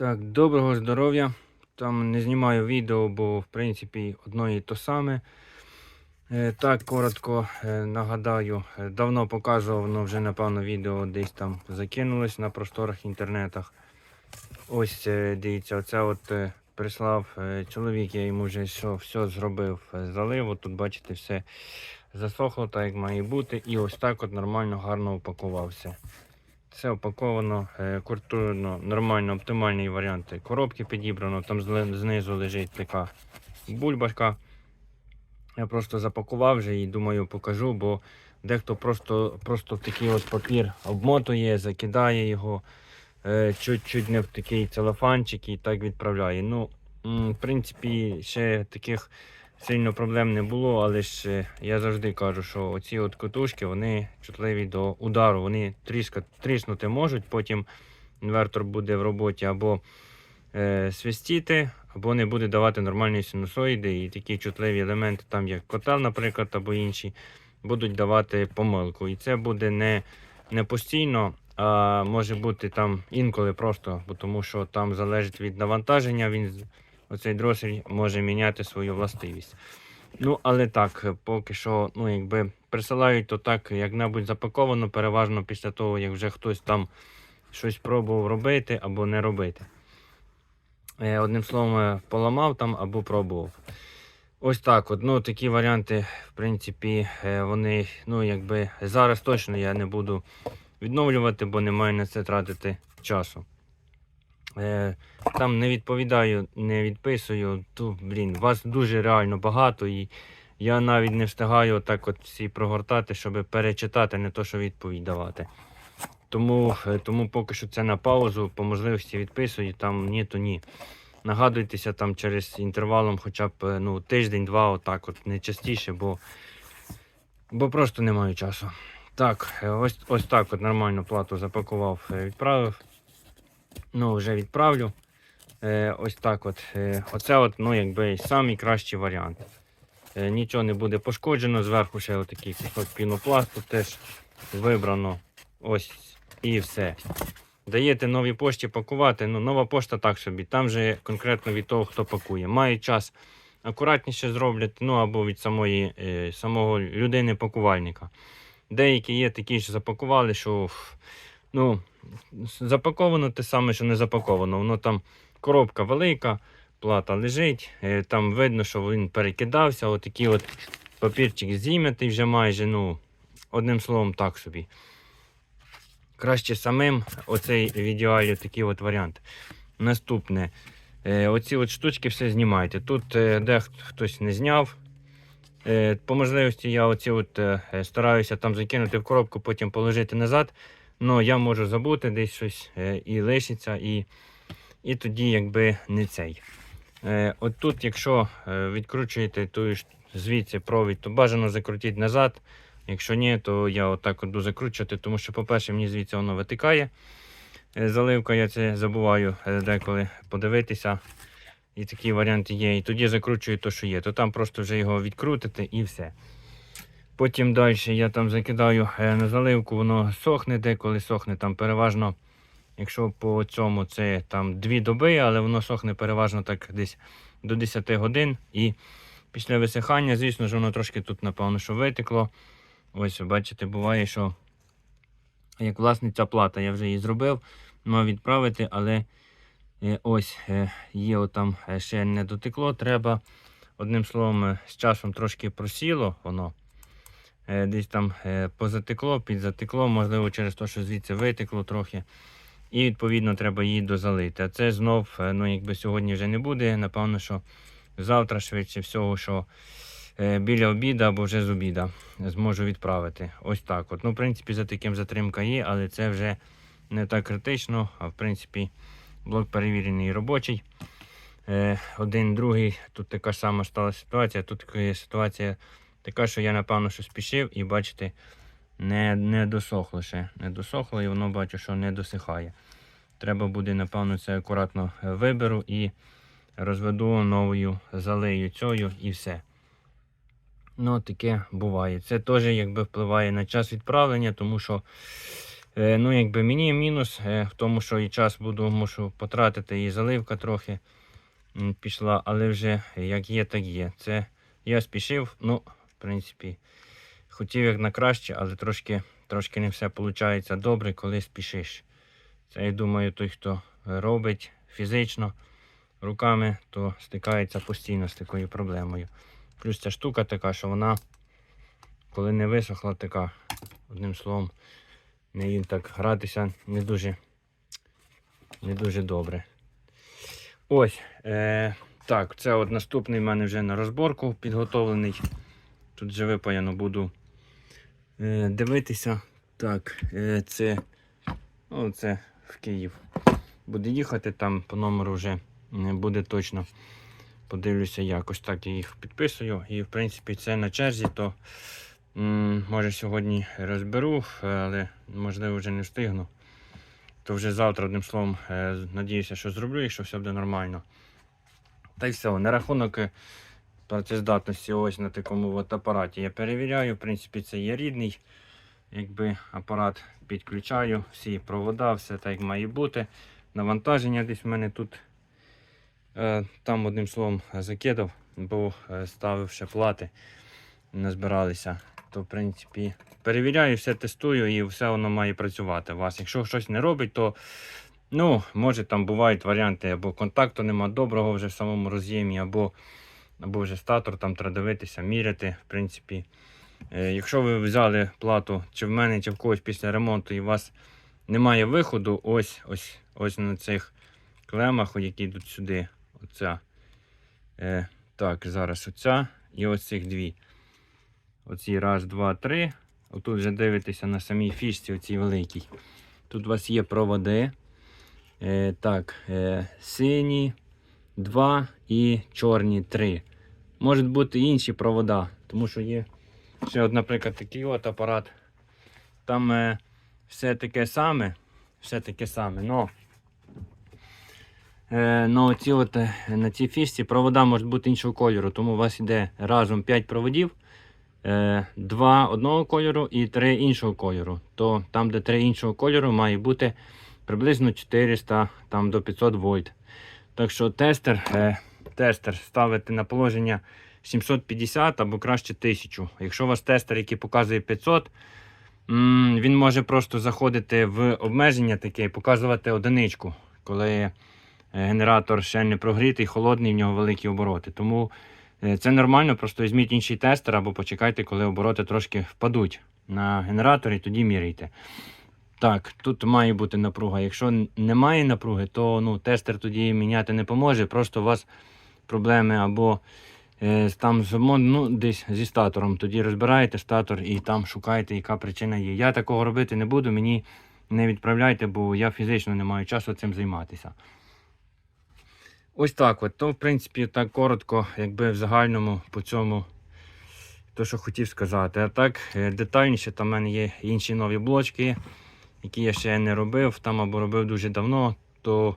Так, доброго здоров'я. Там не знімаю відео, бо в принципі одно і то саме. Е, Так, коротко е, нагадаю, е, давно показував, воно вже напевно відео десь там закинулось на просторах інтернетах. Ось дивіться, оце от прислав чоловік, я йому вже що, все зробив, залив. От тут бачите, все засохло так, як має бути. І ось так от нормально, гарно упакувався. Все опаковано е, культурно, нормально, оптимальний варіант. Коробки підібрано, там знизу лежить така бульбашка. Я просто запакував вже і думаю, покажу, бо дехто просто, просто в такий от папір обмотує, закидає його е, чуть-чуть не в такий целофанчик і так відправляє. Ну, в принципі, ще таких сильно проблем не було, але ж е, я завжди кажу, що оці от котушки вони чутливі до удару, вони тріска, тріснути можуть, потім інвертор буде в роботі або е, свистіти, або не буде давати нормальні синусоїди, і такі чутливі елементи, там як котел, наприклад, або інші, будуть давати помилку. І це буде не, не постійно, а може бути там інколи просто, тому що там залежить від навантаження, він оцей дросель може міняти свою властивість. Ну, але так, поки що, ну, якби присилають, то так, як-небудь запаковано, переважно після того, як вже хтось там щось пробував робити або не робити. Е, Одним словом, е, поламав там або пробував. Ось так. От, ну, такі варіанти, в принципі, е, вони, ну, якби зараз точно я не буду відновлювати, бо не маю на це тратити часу. Е, там не відповідаю, не відписую. То, блін, вас дуже реально багато, і я навіть не встигаю отак от всі прогортати, щоб перечитати, не то, що відповідь давати. Тому, е, тому поки що це на паузу, по можливості відписую, там ні, то ні. Нагадуйтеся там через інтервалом хоча б е, ну, тиждень-два, отак, от не частіше, бо, бо просто не маю часу. Так, е, ось, ось так от нормально плату запакував, відправив. Ну, вже відправлю. Е, ось так от. Е, оце от, ну, якби самий кращий варіант. Е, нічого не буде пошкоджено, зверху ще отакий кусок пінопласту теж вибрано. Ось і все. Даєте новій пошті пакувати. Ну, нова пошта так собі. Там же конкретно від того, хто пакує. Мають час акуратніше зроблять, ну або від самої, е, самого людини-пакувальника. Деякі є такі, що запакували, що ну, запаковано те саме, що не запаковано. Воно там коробка велика, плата лежить, е, там видно, що він перекидався. Отакий от папірчик зім'ятий вже майже. ну, Одним словом, так собі. Краще самим оцей в ідеалі такий от варіант. Наступне. Е, оці от штучки все знімайте. Тут е, де хтось не зняв. По можливості я оці от, стараюся там закинути в коробку, потім положити назад. Ну, я можу забути десь щось е, і лишиться, і, і тоді якби не цей. Е, от тут, якщо е, відкручуєте ту звідси провід, то бажано закрутіть назад. Якщо ні, то я отак буду закручувати, тому що, по-перше, мені звідси воно витикає. Заливка, я це забуваю деколи подивитися. І такі варіанти є. І тоді закручую те, що є. То там просто вже його відкрутити і все. Потім далі я там закидаю е, на заливку, воно сохне, деколи сохне там переважно. Якщо по цьому це там 2 доби, але воно сохне переважно так десь до 10 годин. І після висихання, звісно ж, воно трошки тут, напевно, що витекло. Ось, бачите, буває, що як власне ця плата, я вже її зробив, мав відправити, але е, ось е, є отам е, ще не дотекло. Треба, одним словом, з часом трошки просіло воно. Е, Десь там е, позатекло, підзатекло, можливо, через те, що звідси витекло трохи. І відповідно треба її дозалити. А це знов, е, ну якби сьогодні вже не буде. Напевно, що завтра швидше всього, що біля обіда або вже з обіда зможу відправити. Ось так. От. Ну, в принципі, за таким затримка є, але це вже не так критично. А в принципі, блок перевірений робочий. Один, другий, тут така сама стала ситуація. Тут є ситуація така, що я, напевно, що спішив і бачите, не, не досохло ще. Не досохло і воно бачу, що не досихає. Треба буде, напевно, це акуратно е, виберу і розведу новою залею цією і все. Ну, таке буває. Це теж якби впливає на час відправлення, тому що Е, ну, якби мені мінус е, в тому, що і час буду мушу потратити, і заливка трохи пішла, але вже як є, так є. Це я спішив, ну, в принципі, хотів як на краще, але трошки, трошки не все виходить добре, коли спішиш. Це, я думаю, той, хто робить фізично руками, то стикається постійно з такою проблемою. Плюс ця штука така, що вона, коли не висохла, така, одним словом, нею так гратися не дуже, не дуже добре. Ось, е, так, це от наступний в мене вже на розборку підготовлений. Тут вже випаяно буду е, дивитися. Так, е, це, ну, це в Київ. Буде їхати там по номеру вже не буде точно. Подивлюся, якось так я їх підписую. І в принципі це на черзі, то може сьогодні розберу, але можливо вже не встигну. То вже завтра, одним словом, е, надіюся, що зроблю, якщо все буде нормально. Та й все, на рахунок працездатності ось на такому от апараті я перевіряю. В принципі, це є рідний. Якби апарат підключаю, всі провода, все так як має бути. Навантаження десь в мене тут. Е, Там, одним словом, закидав, бо е, ставив ще плати, не збиралися. То, в принципі, перевіряю, все тестую і все воно має працювати у вас. Якщо щось не робить, то ну, може там бувають варіанти, або контакту нема доброго вже в самому роз'ємі, або, або вже статор там треба дивитися, міряти. В принципі. Е, Якщо ви взяли плату чи в мене, чи в когось після ремонту, і у вас немає виходу, ось ось, ось на цих клемах, які йдуть сюди. Оця. Е, так, зараз оця і ось цих дві. Оці раз, два, три. Отут вже дивитеся на самій фішці, оцій великій. Тут у вас є проводи. Е, так, е, сині 2 і чорні 3. Можуть бути інші провода, тому що є ще, от, наприклад, такий от апарат. Там е, все таке саме. Все таке саме. Но, е, но ці от, е, на цій фішці провода можуть бути іншого кольору, тому у вас йде разом 5 проводів. Е, два одного кольору і три іншого кольору. То там, де три іншого кольору, має бути приблизно 400 там, до 500 вольт. Так що тестер, е, тестер ставити на положення 750 або краще 1000. Якщо у вас тестер, який показує 500, він може просто заходити в обмеження таке і показувати одиничку, коли е, генератор ще не прогрітий, холодний, в нього великі обороти. Тому е, це нормально, просто візьміть інший тестер або почекайте, коли обороти трошки впадуть на генераторі, тоді міряйте. Так, тут має бути напруга. Якщо немає напруги, то ну, тестер тоді міняти не поможе. Просто у вас проблеми або е, там з ну, десь зі статором. Тоді розбираєте статор і там шукаєте, яка причина є. Я такого робити не буду, мені не відправляйте, бо я фізично не маю часу цим займатися. Ось так от. То, в принципі, так коротко, якби в загальному по цьому, то, що хотів сказати. А так, е, детальніше, там в мене є інші нові блочки, які я ще не робив, там або робив дуже давно, то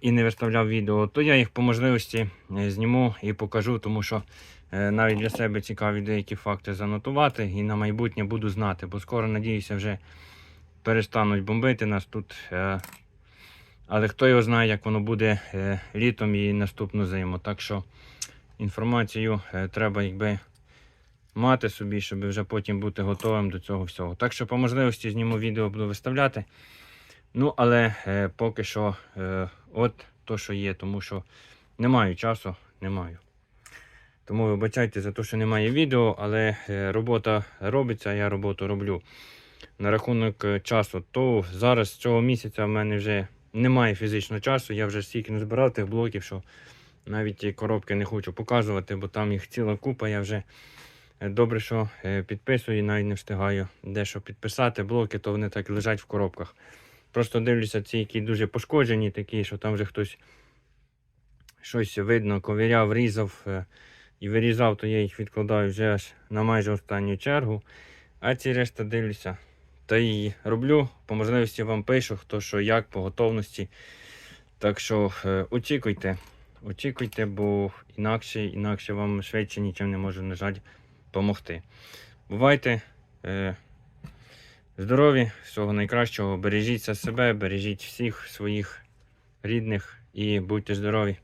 і не виставляв відео, то я їх по можливості е, зніму і покажу, тому що е, навіть для себе цікаві деякі факти занотувати і на майбутнє буду знати, бо скоро, надіюся, вже перестануть бомбити нас тут. Е, але хто його знає, як воно буде е, літом і наступну зиму. Так що інформацію е, треба якби мати собі, щоб вже потім бути готовим до цього всього. Так що по можливості зніму відео буду виставляти. Ну, але е, поки що е, от то, що є, тому що не маю часу, не маю. Тому вибачайте за те, що немає відео, але е, робота робиться, я роботу роблю. На рахунок е, часу, то зараз цього місяця в мене вже немає фізичного часу. Я вже стільки не збирав тих блоків, що навіть ті коробки не хочу показувати, бо там їх ціла купа. Я вже е, добре, що е, підписую і навіть не встигаю дещо підписати. Блоки, то вони так лежать в коробках. Просто дивлюся, ці, які дуже пошкоджені, такі, що там вже хтось щось видно, ковиряв, різав е, і вирізав, то я їх відкладаю вже аж на майже останню чергу. А ці решта дивлюся. Та і роблю. По можливості вам пишу, хто що як, по готовності. Так що е, очікуйте, очікуйте, бо інакше, інакше вам швидше нічим не можу, на жаль, допомогти. Бувайте. Здорові, всього найкращого. Бережіть себе, бережіть всіх своїх рідних і будьте здорові.